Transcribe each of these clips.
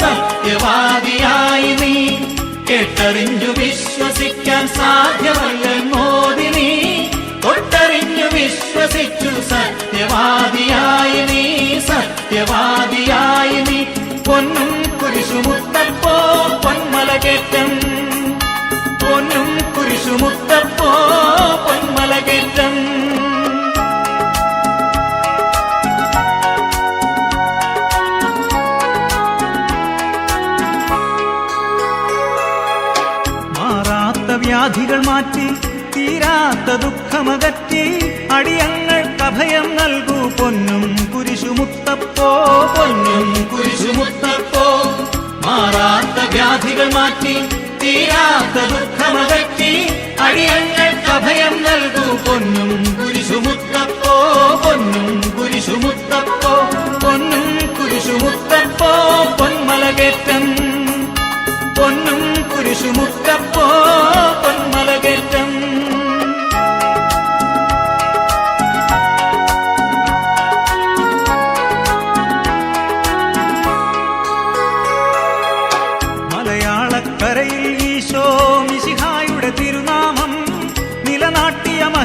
സത്യവാദിയായി നീ. കേട്ടറിഞ്ഞു വിശ്വസിക്കാൻ സാധ്യമല്ലെന്നോതി പൊന്മലകേറ്റം പൊന്നും കുരിശുമുത്തപ്പോ പൊന്മലകേറ്റം മാറാത്ത വ്യാധികൾ മാറ്റി തീരാത്ത ദുഃഖമകറ്റി അടിയങ്ങൾക്ക് അഭയം നൽകൂ പൊന്നും കുരിശുമുത്തപ്പോ പൊന്നും വ്യാധികൾ മാറ്റി തീരാത്ത ദുഃഖമകറ്റി അടിയങ്ങൾക്ക് അഭയം നൽകൂ പൊന്നും കുരിശുമുത്തപ്പോ പൊന്നും കുരിശുമുത്തപ്പോ പൊന്നും കുരിശുമുത്തപ്പോ പൊന്മലകേറ്റം. പൊന്നും കുരിശുമുത്തപ്പോ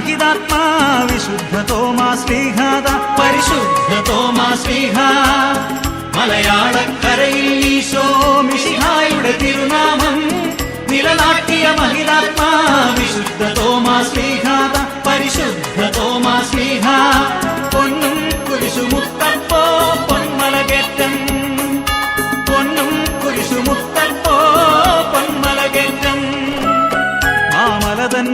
വിശുദ്ധ തോമാ ശ്രീഹാദ പരിശുദ്ധതോ തോമാ ശ്രീഹ മലയാളക്കരയിൽ ഈശോ മിഷിഹായുടെ തിരുനാമം. നിലനാട്ടിയ മഹിതാത്മാ വിശുദ്ധതോ തോമാ ശ്രീഹാദ പരിശുദ്ധ തോമാ ശ്രീഹ പൊന്നും കുരിശുമുത്തപ്പോ പൊന്മലകേറ്റം. പൊന്നും കുരിശുമുത്തപ്പോ പൊന്മലകേറ്റം. മാമലതൻ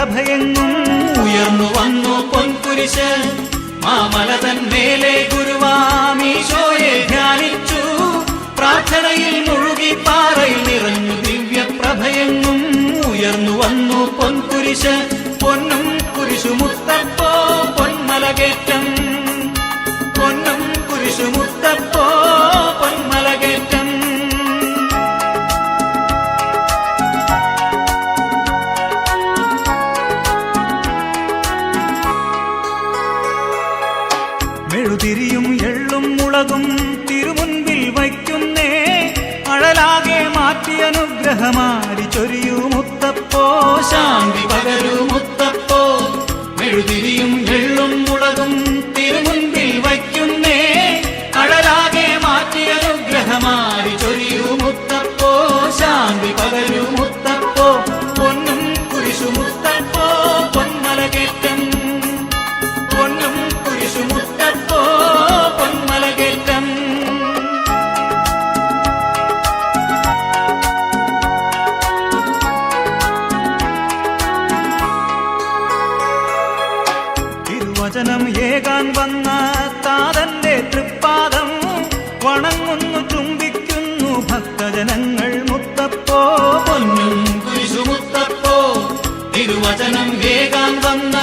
ദിവ്യപ്രഭയെങ്ങും ഉയർന്നു വന്നു പൊൻകുരിശ്. മാമല മേലെ ഗുരുവാമീശോയെ ധ്യാനിച്ചു. പ്രാർത്ഥനയിൽ മുഴുകി പാറയിൽ നിറഞ്ഞു ദിവ്യപ്രഭയെങ്ങും ഉയർന്നു വന്നു പൊൻകുരിശ്. പൊന്നും കുരിശുമുത്തപ്പോ പൊന്മലകേറ്റം പൊന്നും മെഴുതിരിയും എള്ളും മുളകും തിരുമുൻപിൽ വയ്ക്കുന്നേ. അഴലാകെ മാറ്റി അനുഗ്രഹമാരി ചൊരിയൂ മുത്തപ്പോ. ശാന്തി പകരൂ മുത്തപ്പോ. മെഴുതിരിയും എള്ളും മുളകും തിരുമുൻപിൽ വയ്ക്കുന്നേ. അഴലാകെ മാറ്റി അനുഗ്രഹമാരി ചൊരിയൂ മുത്തപ്പോ. ശാന്തി പകരൂ മുത്തപ്പോ. പൊന്നും കുരിശു മുത്തപ്പോ. തിരുവചനം ഏകാൻ വന്ന താതന്റെ തൃപ്പാദം വണങ്ങുന്നു ചുംബിക്കുന്നു ഭക്തജനങ്ങൾ മുത്തപ്പോ പൊന്നും കുരിശുമുത്തപ്പോ. തിരുവചനം ഏകാൻ വന്ന